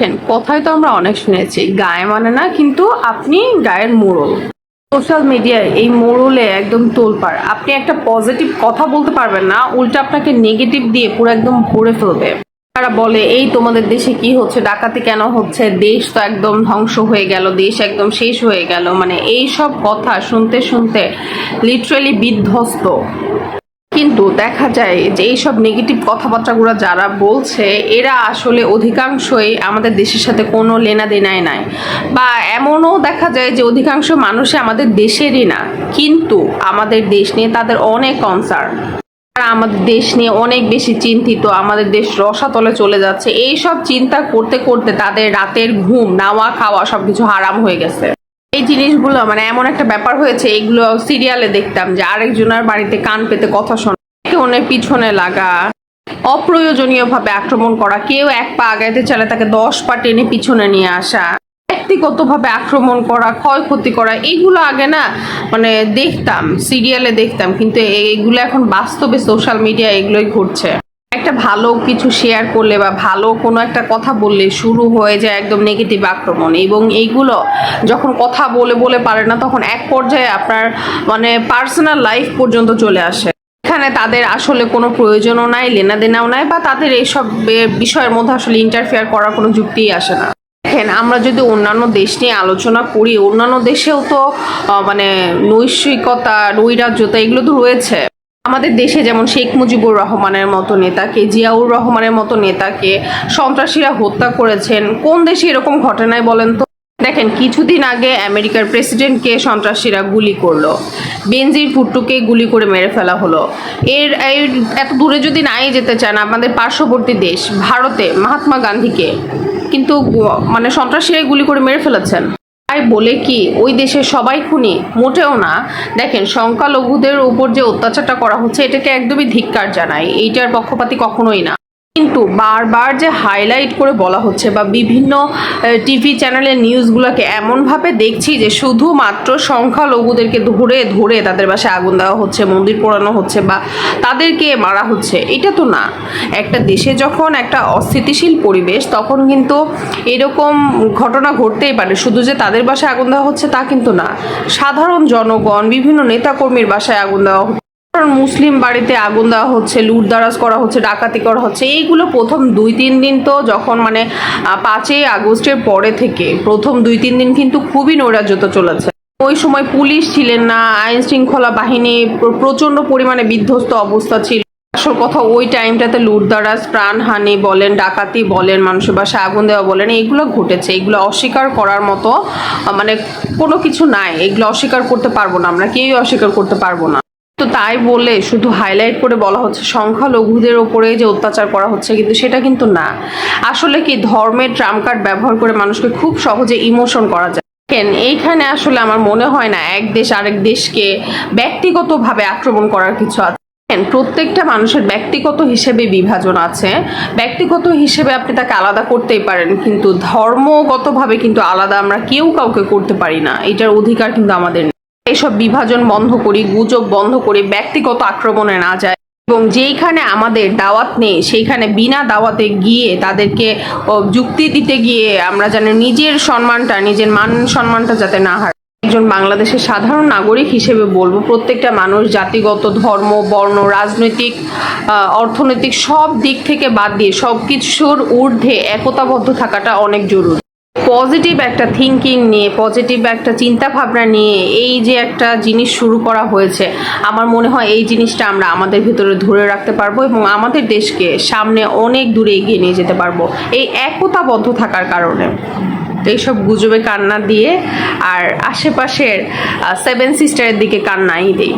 দেখেন, কথাই তো আমরা অনেক শুনেছি। গায়ে মানে না, কিন্তু আপনি গায়ের মোড়ল। সোশ্যাল মিডিয়ায় এই মোড়লে একদম তোলপাড়। আপনি একটা পজিটিভ কথা বলতে পারবেন না, উল্টা আপনাকে নেগেটিভ দিয়ে পুরো একদম ভরে ফেলবে। তারা বলে, এই তোমাদের দেশে কি হচ্ছে? ডাকাতি কেন হচ্ছে? দেশ তো একদম ধ্বংস হয়ে গেল, দেশ একদম শেষ হয়ে গেল। মানে এই সব কথা শুনতে শুনতে লিটারেলি বিধ্বস্ত। কিন্তু দেখা যায় যে এইসব নেগেটিভ কথাবার্তাগুলো যারা বলছে, এরা আসলে অধিকাংশই আমাদের দেশের সাথে কোনো লেনা দেনাই নাই। বা এমনও দেখা যায় যে অধিকাংশ মানুষই আমাদের দেশেরই না, কিন্তু আমাদের দেশ নিয়ে তাদের অনেক কনসার্ন তারা আমাদের দেশ নিয়ে অনেক বেশি চিন্তিত, আমাদের দেশ রসাতলে চলে যাচ্ছে। এই সব চিন্তা করতে করতে তাদের রাতের ঘুম নাওয়া খাওয়া সবকিছু হারাম হয়ে গেছে। এই জিনিসগুলো মানে এমন একটা ব্যাপার হয়েছে, এগুলো সিরিয়ালে দেখতাম যে আরেকজনের বাড়িতে কান পেতে কথা শোনা একে পিছনে লাগা অপ্রয়োজনীয় ভাবে আক্রমণ করা, কেউ এক পা আগাইতে চাইলে তাকে দশ পা টেনে পিছনে নিয়ে আসা, ব্যক্তিগতভাবে আক্রমণ করা, ক্ষয়ক্ষতি করা এইগুলো আগে না মানে দেখতাম সিরিয়ালে দেখতাম, কিন্তু এইগুলো এখন বাস্তবে সোশ্যাল মিডিয়া এগুলোই ঘটছে। একটা ভালো কিছু শেয়ার করলে বা ভালো কোনো একটা কথা বললে শুরু হয়ে যায় একদম নেগেটিভ আক্রমণ এবং এইগুলো যখন কথা বলে বলে পারে না তখন এক পর্যায়ে আপনার মানে পার্সোনাল লাইফ পর্যন্ত চলে আসে। এখানে তাদের আসলে কোনো প্রয়োজনও নাই, লেনাদেনাও নাই বা তাদের এইসব বিষয়ের মধ্যে আসলে ইন্টারফেয়ার করার কোনো যুক্তিই আসে না। দেখেন, আমরা যদি অন্যান্য দেশ নিয়ে আলোচনা করি, অন্যান্য দেশেও তো মানে নৈশিকতা নৈরাজ্যতা এগুলো তো রয়েছে। আমাদের দেশে যেমন শেখ মুজিবুর রহমানের মতো নেতাকে, জিয়াউর রহমানের মতো নেতাকে সন্ত্রাসীরা হত্যা করেছেন, কোন দেশে এরকম ঘটনায় বলেন তো? দেখেন, কিছুদিন আগে আমেরিকার প্রেসিডেন্টকে সন্ত্রাসীরা গুলি করল। বেনজির ভুট্টুকে গুলি করে মেরে ফেলা হলো। এর এর এত দূরে যদি নাই যেতে চান, আমাদের পার্শ্ববর্তী দেশ, ভারতে, মহাত্মা গান্ধীকে, কিন্তু মানে সন্ত্রাসীরাই গুলি করে মেরে ফেলেছেন। তাই বলে কি, ওই দেশের সবাই খুনি? মোটেও না। দেখেন, সংখ্যালঘুদের উপর যে অত্যাচারটা করা হচ্ছে, এটাকে একদমই ধিক্কার জানায়। এইটার পক্ষপাতি কখনোই না। কিন্তু বারবার যে হাইলাইট করে বলা হচ্ছে বা বিভিন্ন টিভি চ্যানেলের নিউজগুলোকে এমনভাবে দেখছি যে শুধুমাত্র সংখ্যালঘুদেরকে ধরে ধরে তাদের বাসায় আগুন দেওয়া হচ্ছে, মন্দির পোড়ানো হচ্ছে বা তাদেরকে মারা হচ্ছে, এটা তো না। একটা দেশে যখন একটা অস্থিতিশীল পরিবেশ, তখন কিন্তু এরকম ঘটনা ঘটতেই পারে। শুধু যে তাদের বাসায় আগুন দেওয়া হচ্ছে তা কিন্তু না। সাধারণ জনগণ, বিভিন্ন নেতাকর্মীর বাসায় আগুন দেওয়া কারণ মুসলিম বাড়িতে আগুন দেওয়া হচ্ছে লুটদারাজ করা হচ্ছে, ডাকাতি করা হচ্ছে, এইগুলো প্রথম দুই, তিন দিন তো যখন মানে পাঁচই আগস্টের পরে থেকে প্রথম দুই, তিন দিন কিন্তু খুবই নৈরাজ্যতা চলেছে। ওই সময় পুলিশ ছিলেন না, আইন শৃঙ্খলা বাহিনী প্র- প্রচণ্ড পরিমাণে বিধ্বস্ত অবস্থা ছিল। আসল কথা, ওই টাইমটাতে লুটদারাজ প্রাণহানি বলেন, ডাকাতি বলেন, মানুষের বাসায় আগুন দেওয়া বলেন এগুলো ঘটেছে। এগুলো অস্বীকার করার মতো মানে কোনো কিছু নাই। এগুলো অস্বীকার করতে পারব না আমরা, কেউই অস্বীকার করতে পারব না। তো তাই বলে শুধু হাইলাইট করে বলা হচ্ছে সংখ্যালঘুদের ওপরে যে অত্যাচার করা হচ্ছে কিন্তু সেটা কিন্তু না। আসলে কি ধর্মের ট্রাম কার্ড ব্যবহার করে মানুষকে খুব সহজে ইমোশন করা যায়। দেখেন, এইখানে আসলে আমার মনে হয় না এক দেশ আরেক দেশকে ব্যক্তিগতভাবে আক্রমণ করার কিছু আছে। প্রত্যেকটা মানুষের ব্যক্তিগত হিসেবে বিভাজন আছে। ব্যক্তিগত হিসেবে আপনি তাকে আলাদা করতেই পারেন কিন্তু ধর্মগতভাবে কিন্তু আলাদা আমরা কেউ কাউকে করতে পারি না। এটার অধিকার কিন্তু আমাদের। এসব বিভাজন বন্ধ করি, গুজব বন্ধ করে ব্যক্তিগত আক্রমণে না যায় এবং যেইখানে আমাদের দাওয়াত নেই, সেইখানে বিনা দাওয়াতে গিয়ে তাদেরকে যুক্তি দিতে গিয়ে আমরা যেন নিজের সম্মানটা, নিজের মান সম্মানটা যাতে না হারাই। একজন বাংলাদেশের সাধারণ নাগরিক হিসেবে বলব, প্রত্যেকটা মানুষ জাতিগত, ধর্ম, বর্ণ, রাজনৈতিক অর্থনৈতিক সব দিক থেকে বাদ দিয়ে সব কিছুর ঊর্ধ্বে একতাবদ্ধ থাকাটা অনেক জরুরি। পজিটিভ একটা থিঙ্কিং নিয়ে পজিটিভ একটা চিন্তা ভাবনা নিয়ে এই যে একটা জিনিস শুরু করা হয়েছে, আমার মনে হয় এই জিনিসটা আমরা আমাদের ভিতরে ধরে রাখতে পারব এবং আমাদের দেশকে সামনে অনেক দূরে এগিয়ে নিয়ে যেতে পারব। এই একতাবদ্ধ থাকার কারণে। এইসব গুজবে কান্না দিয়ে আর আশেপাশের সেভেন সিস্টারের দিকে কান্নাই দিই।